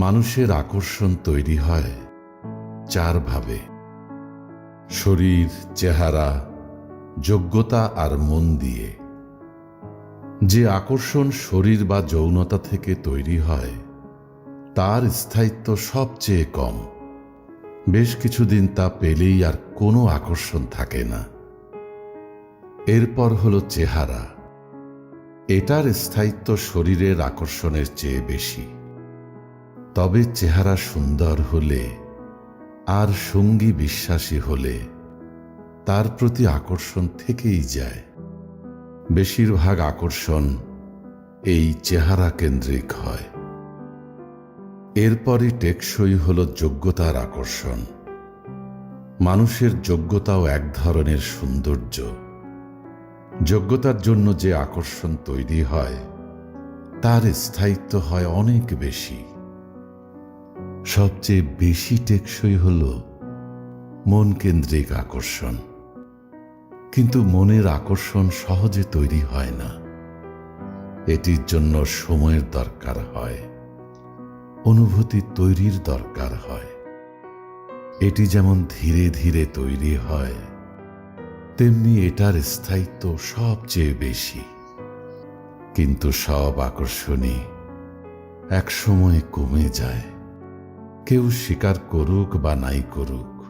মানুষের আকর্ষণ তৈরি হয় চারভাবে শরীর, চেহারা, যোগ্যতা আর মন দিয়ে। যে আকর্ষণ শরীর বা যৌনতা থেকে তৈরি হয়, তার স্থায়িত্ব সবচেয়ে কম। বেশ কিছুদিন তা পেলেই আর কোনো আকর্ষণ থাকে না। এরপর হলো চেহারা। এটার স্থায়িত্ব শরীরের আকর্ষণের চেয়ে বেশি। তবে চেহারা সুন্দর হলে, আর সঙ্গী বিশ্বাসী হলে, তার প্রতি আকর্ষণ থেকেই যায়। বেশিরভাগ আকর্ষণ এই চেহারা কেন্দ্রিক হয়। এরপরই টেকসই হল যোগ্যতার আকর্ষণ। মানুষের যোগ্যতাও এক ধরনের সৌন্দর্য। যোগ্যতার জন্য যে আকর্ষণ তৈরি হয়, তার স্থায়িত্ব হয় অনেক বেশি। সবচেয়ে বেশি টেকসই হল মন কেন্দ্রিক আকর্ষণ। কিন্তু মনের আকর্ষণ সহজে তৈরি হয় না। এটির জন্য সময়ের দরকার হয়, অনুভূতি তৈরির দরকার হয়। এটি যেমন ধীরে ধীরে তৈরি হয়, তেমনি এটার স্থায়িত্ব সবচেয়ে বেশি। কিন্তু সব আকর্ষণই এক একসময় কমে যায়। কেউ স্বীকার করুক বা নাই করুক,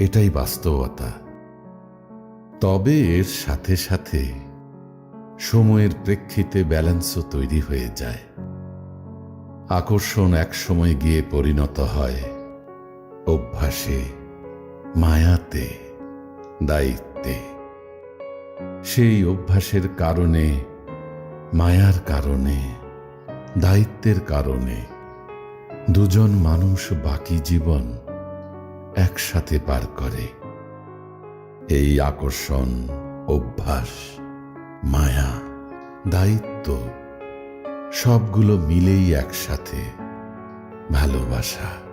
এটাই বাস্তবতা। তবে এর সাথে সাথে সময়ের প্রেক্ষিতে ব্যালেন্সও তৈরি হয়ে যায়। আকর্ষণ এক সময় গিয়ে পরিণত হয়, অভ্যাসে, মায়াতে, দায়িত্বে। সেই অভ্যাসের কারণে, মায়ার কারণে, দায়িত্বের কারণে দুজন মানুষ বাকি জীবন একসাথে পার করে। এই আকর্ষণ, অভ্যাস, মায়া, দায়িত্ব, সবগুলো মিলেই একসাথে ভালোবাসা।